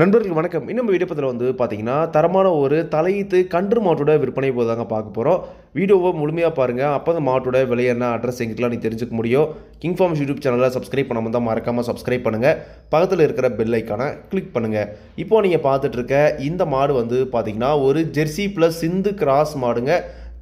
நண்பர்களுக்கு வணக்கம். இன்னும் வீடியோ வந்து பார்த்தீங்கன்னா தரமான ஒரு தலையீத்து கன்று மாட்டோட விற்பனை போதாங்க பார்க்க போகிறோம் வீடியோவை முழுமையாக பாருங்கள் அப்போ அந்த மாட்டோட விலை என்ன அட்ரஸ் எங்களுக்குலாம் நீ தெரிஞ்சுக்க முடியும். கிங் ஃபார்ம்ஸ் யூடியூப் சேனலை சப்ஸ்கிரைப் பண்ணாமல் தான் மறக்காமல் சப்ஸ்கிரைப் பண்ணுங்கள் பக்கத்தில் இருக்கிற பெல் ஐக்கானை கிளிக் பண்ணுங்கள் இப்போ நீங்கள் பார்த்துட்ருக்க இந்த மாடு வந்து பார்த்தீங்கன்னா ஒரு ஜெர்சி ப்ளஸ் சிந்து கிராஸ் மாடுங்க.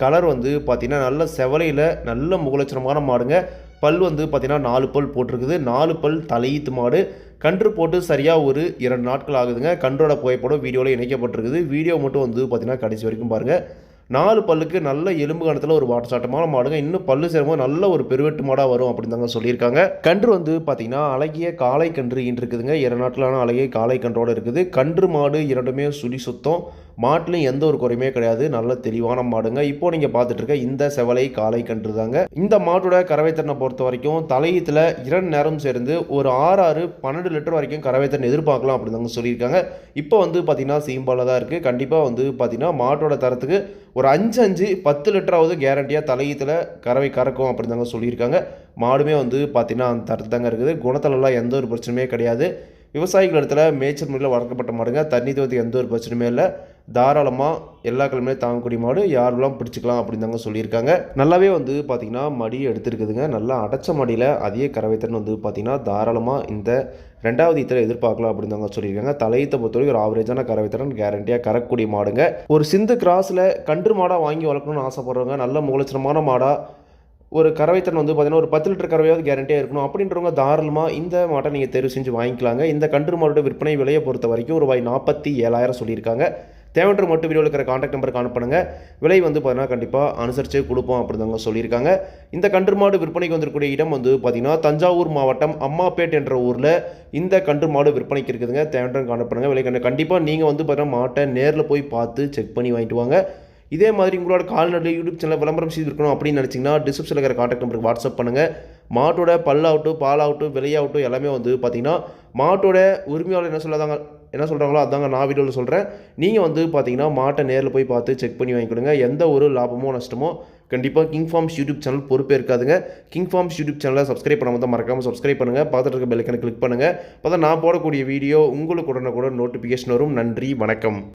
கலர் வந்து பார்த்தீங்கன்னா நல்ல செவலையில் நல்ல முகலட்சணமான மாடுங்க. பல் வந்து பார்த்திங்கன்னா நாலு பல் போட்டிருக்குது. நாலு பல் தலையீத்து மாடு. கன்று போட்டு சரியாக ஒரு இரண்டு நாட்கள் ஆகுதுங்க. கன்றோட புகைப்படம் வீடியோவில் இணைக்கப்பட்டிருக்குது. வீடியோ மட்டும் வந்து பார்த்தீங்கன்னா கடைசி வரைக்கும் பாருங்கள் நாலு பல்லுக்கு நல்ல எலும்பு கணத்தில் ஒரு வாட்டசாட்டமான மாடுங்க. இன்னும் பல்லு சேரும்போது நல்ல ஒரு பெருவெட்டு மாடாக வரும் அப்படின்னு தாங்க சொல்லியிருக்காங்க. கன்று வந்து பார்த்தீங்கன்னா அழகிய காளை கன்று இருக்குதுங்க இரநாட்டிலான அழகிய காளை கன்றோடு இருக்குது. கன்று மாடு இரண்டுமே சுழி சுத்தம். மாட்டிலையும் எந்த ஒரு குறையுமே கிடையாது. நல்ல தெளிவான மாடுங்க. இப்போ நீங்கள் பார்த்துட்டு இருக்க இந்த செவலை காளை கன்று தாங்க இந்த மாட்டோட கறவைத்தன்னை பொறுத்த வரைக்கும் தலையத்தில் இரண்டு நேரம் சேர்ந்து ஒரு ஆறு ஆறு பன்னெண்டு லிட்டர் வரைக்கும் கறவைத்தன் எதிர்பார்க்கலாம் அப்படின்னு தாங்க சொல்லியிருக்காங்க. இப்போ வந்து பார்த்தீங்கன்னா சீம்பால தான் இருக்குது கண்டிப்பாக வந்து பார்த்தீங்கன்னா மாட்டோட தரத்துக்கு ஒரு ஒரு அஞ்சு அஞ்சு பத்து லிட்டராவது கேரண்டியாக தலையீத்தில் கறவை கறக்கும் அப்படின்னு தாங்க சொல்லியிருக்காங்க. மாடுமே வந்து பார்த்திங்கன்னா அந்த தரத்து தாங்க இருக்குது. குணத்திலலாம் எந்த ஒரு பிரச்சனையுமே கிடையாது. விவசாயிகள் இடத்துல மேய்ச்சல் முறையில் வளர்க்கப்பட்ட மாடுங்க. தண்ணி தோத்துக்கு எந்த ஒரு பிரச்சனையுமே இல்லை. தாராளமாக எல்லா கிழமையும் தாங்கக்கூடிய மாடு யாரெல்லாம் பிடிச்சிக்கலாம் அப்படின்னு தாங்க சொல்லியிருக்காங்க. நல்லாவே வந்து பார்த்திங்கன்னா மடி எடுத்துருக்குதுங்க. நல்லா அடைச்ச மடியில் அதிக கறவைத்திறன் வந்து பார்த்திங்கன்னா தாராளமாக இந்த ரெண்டாவது ஈத்தில் எதிர்பார்க்கலாம் அப்படின்னு தாங்க சொல்லியிருக்காங்க. தலையத்தை பொறுத்தவரைக்கும் ஒரு ஆவரேஜான கறவைத்திறன் கேரண்டியாக கறக்கூடிய மாடுங்க. ஒரு சிந்து கிராஸில் கன்று மாடாக வாங்கி வளர்க்கணும்னு ஆசைப்படுறவங்க நல்ல முகலட்சணமான மாடாக ஒரு கறவைத்தன் வந்து பார்த்தீங்கன்னா ஒரு பத்து லிட்டர் கறவையாவது கேரண்டியாக இருக்கணும். அப்படின்றவங்க தாராளமாக இந்த மாட்டை நீங்கள் தேர்வு செஞ்சு வாங்கிக்கலாங்க. இந்த கன்று மாடோட விற்பனை விலையை பொறுத்த வரைக்கும் ரூபாய் நாற்பத்தி ஏழாயிரம் சொல்லியிருக்காங்க. தேவைன்ற மட்டும் வீடியோவில் இருக்கிற காண்டாக்ட் நம்பருக்கு அனுப்புனுங்க விலை வந்து பார்த்தீங்கன்னா கண்டிப்பாக அனுசரித்து கொடுப்போம் அப்படிதாங்க சொல்லியிருக்காங்க. இந்த கன்று மாடு விற்பனைக்கு வந்திருக்கக்கூடிய இடம் வந்து பார்த்தீங்கன்னா தஞ்சாவூர் மாவட்டம் அம்மாப்பேட் என்ற ஊரில் இந்த கன்று மாடு விற்பனைக்கு இருக்குதுங்க. தேவைன்ற காணப்படுங்க விலை கண்டிப்பாக நீங்கள் வந்து பார்த்தீங்கன்னா மாட்டை நேரில் போய் பார்த்து செக் பண்ணி வாங்கிட்டு வாங்க. இதே மாதிரி உங்களோட கால்நடை யூடியூப் சேனல் விளம்பரம் செய்திருக்கணும் அப்படின்னு நினச்சிங்கன்னா டிஸ்கிரிப்ஷனில் இருக்கிற காண்டாக்ட் நம்பருக்கு வாட்ஸ்அப் பண்ணுங்கள் மாட்டோட பல்லாகட்டும் பாலாகட்டும் விலையாகட்டும் எல்லாமே வந்து பார்த்திங்கன்னா மாட்டோட உரிமையாளர் என்ன சொல்லாதாங்க என்ன சொல்கிறாங்களோ அதாங்க நான் வீடியோவில் சொல்கிறேன் நீங்கள் வந்து பார்த்தீங்கன்னா மாட்டை நேரில் போய் பார்த்து செக் பண்ணி வாங்கிக்கொடுங்க. எந்த ஒரு லாபமோ நஷ்டமோ கண்டிப்பாக கிங் ஃபார்ம்ஸ் யூடியூப் சேனல் பொறுப்பே இருக்காதுங்க. கிங் ஃபார்ம்ஸ் யூடியூப் சேனலை சப்ஸ்கிரைப் பண்ணாமல் தான் மறக்காமல் சப்ஸ்கிரைப் பண்ணுங்கள் பார்த்துட்டு இருக்க பெல்லைக்கனை கிளிக் பண்ணுங்கள் அப்போ தான் நான் போடக்கூடிய வீடியோ உங்களுக்கு உடனே கூட நோட்டிஃபிகேஷன் வரும். நன்றி வணக்கம்.